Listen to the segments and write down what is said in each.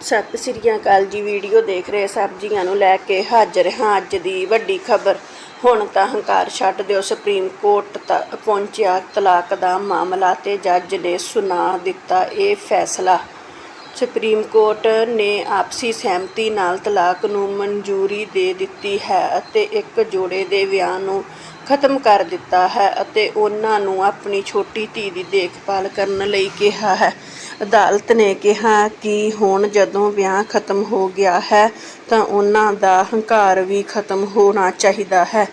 ਸਤਿ ਸ੍ਰੀ ਅਕਾਲ ਜੀ, ਵੀਡੀਓ ਦੇਖ ਰਹੇ ਸਬਜ਼ੀਆਂ ਨੂੰ ਲੈ ਕੇ ਹਾਜ਼ਰ ਹਾਂ ਅੱਜ ਦੀ ਵੱਡੀ ਖਬਰ। ਹੁਣ ਤਾਂ ਹੰਕਾਰ ਛੱਡ ਦਿਓ, ਸੁਪਰੀਮ ਕੋਰਟ ਤੱਕ ਪਹੁੰਚਿਆ ਤਲਾਕ ਦਾ ਮਾਮਲਾ ਤੇ ਜੱਜ ਨੇ ਸੁਣਾ ਦਿੱਤਾ ਇਹ ਫੈਸਲਾ। ਸੁਪਰੀਮ ਕੋਰਟ ਨੇ ਆਪਸੀ ਸਹਿਮਤੀ ਨਾਲ ਤਲਾਕ ਨੂੰ ਮਨਜ਼ੂਰੀ ਦੇ ਦਿੱਤੀ ਹੈ ਅਤੇ ਇੱਕ ਜੋੜੇ ਦੇ ਵਿਆਹ ਨੂੰ ਖਤਮ ਕਰ ਦਿੱਤਾ ਹੈ ਅਤੇ ਉਹਨਾਂ ਨੂੰ ਆਪਣੀ ਛੋਟੀ ਧੀ ਦੀ ਦੇਖਭਾਲ ਕਰਨ ਲਈ ਕਿਹਾ ਹੈ। ਅਦਾਲਤ ਨੇ ਕਿਹਾ ਕਿ ਹੁਣ ਜਦੋਂ ਵਿਆਹ ਖਤਮ ਹੋ ਗਿਆ ਹੈ, ਤਾਂ ਉਹਨਾਂ ਦਾ ਹੰਕਾਰ ਵੀ ਖਤਮ ਹੋਣਾ ਚਾਹੀਦਾ ਹੈ।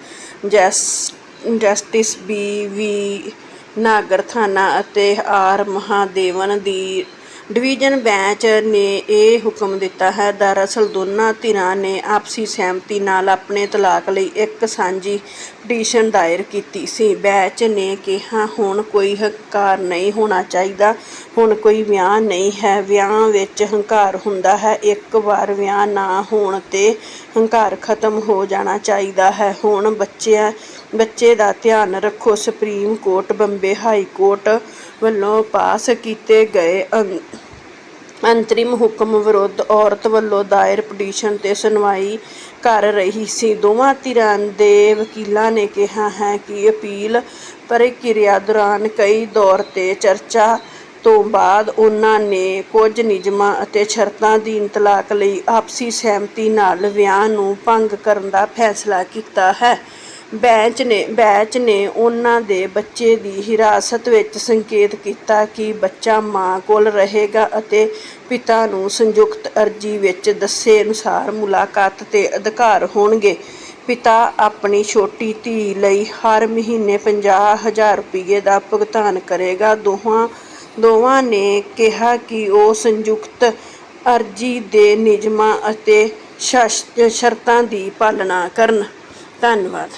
ਜੈਸ, ਜਸਟਿਸ ਬੀ ਵੀ ਨਾਗਰਥਾਨਾ ਅਤੇ ਆਰ ਮਹਾਦੇਵਨ ਦੀ ਡਿਵੀਜ਼ਨ ਬੈਂਚ ਨੇ ਇਹ ਹੁਕਮ ਦਿੱਤਾ ਹੈ। ਦਰਅਸਲ ਦੋਨਾਂ ਧਿਰਾਂ ਨੇ ਆਪਸੀ ਸਹਿਮਤੀ ਨਾਲ ਆਪਣੇ ਤਲਾਕ ਲਈ ਇੱਕ ਸਾਂਝੀ ਪਟੀਸ਼ਨ ਦਾਇਰ ਕੀਤੀ ਸੀ। ਬੈਂਚ ਨੇ ਕਿਹਾ, ਹੁਣ ਕੋਈ ਹੰਕਾਰ ਨਹੀਂ ਹੋਣਾ ਚਾਹੀਦਾ। ਹੁਣ ਕੋਈ ਵਿਆਹ ਨਹੀਂ ਹੈ। ਵਿਆਹ ਵਿੱਚ ਹੰਕਾਰ ਹੁੰਦਾ ਹੈ। ਇੱਕ ਵਾਰ ਵਿਆਹ ਨਾ ਹੋਣ ਤੇ ਹੰਕਾਰ ਖਤਮ ਹੋ ਜਾਣਾ ਚਾਹੀਦਾ ਹੈ। ਹੁਣ ਬੱਚਿਆਂ, ਬੱਚੇ ਦਾ ਧਿਆਨ ਰੱਖੋ। Supreme court, Bombay high court ਵੱਲੋਂ ਪਾਸ ਕੀਤੇ ਗਏ ਅੰ- ਅੰਤਰਿਮ ਹੁਕਮ ਵਿਰੁੱਧ ਔਰਤ ਵੱਲੋਂ ਦਾਇਰ ਪਟੀਸ਼ਨ ਤੇ ਸੁਣਵਾਈ ਕਰ ਰਹੀ ਸੀ। ਦੋਵਾਂ ਧਿਰਾਂ ਦੇ ਵਕੀਲਾਂ ਨੇ ਕਿਹਾ ਹੈ ਕਿ ਅਪੀਲ ਪ੍ਰਕਿਰਿਆ ਦੌਰਾਨ ਕਈ ਦੌਰ ਤੇ ਚਰਚਾ ਤੋਂ ਬਾਅਦ ਉਹਨਾਂ ਨੇ ਕੁਝ ਨਿਯਮਾਂ ਅਤੇ ਸ਼ਰਤਾਂ ਦੀ ਤਲਾਕ ਲਈ ਆਪਸੀ ਸਹਿਮਤੀ ਨਾਲ ਵਿਆਹ ਨੂੰ ਭੰਗ ਕਰਨ ਦਾ ਫੈਸਲਾ ਕੀਤਾ ਹੈ। ਬੈਂਚ ਨੇ, ਬੈਚ ਨੇ ਉਹਨਾਂ ਦੇ ਬੱਚੇ ਦੀ ਹਿਰਾਸਤ ਵਿੱਚ ਸੰਕੇਤ ਕੀਤਾ ਕਿ ਬੱਚਾ ਮਾਂ ਕੋਲ ਰਹੇਗਾ ਅਤੇ ਪਿਤਾ ਨੂੰ ਸੰਯੁਕਤ ਅਰਜ਼ੀ ਵਿੱਚ ਦੱਸੇ ਅਨੁਸਾਰ ਮੁਲਾਕਾਤ ਤੇ ਅਧਿਕਾਰ ਹੋਣਗੇ। ਪਿਤਾ ਆਪਣੀ ਛੋਟੀ ਧੀ ਲਈ ਹਰ ਮਹੀਨੇ ਪੰਜਾਹ ਹਜ਼ਾਰ ਰੁਪਏ ਦਾ ਭੁਗਤਾਨ ਕਰੇਗਾ। ਦੋਹਾਂ, ਦੋਵਾਂ ਨੇ ਕਿਹਾ ਕਿ ਉਹ ਸੰਯੁਕਤ ਅਰਜ਼ੀ ਦੇ ਨਿਯਮਾਂ ਅਤੇ ਸ਼ਰਤਾਂ ਦੀ ਪਾਲਣਾ ਕਰਨ। ਧੰਨਵਾਦ।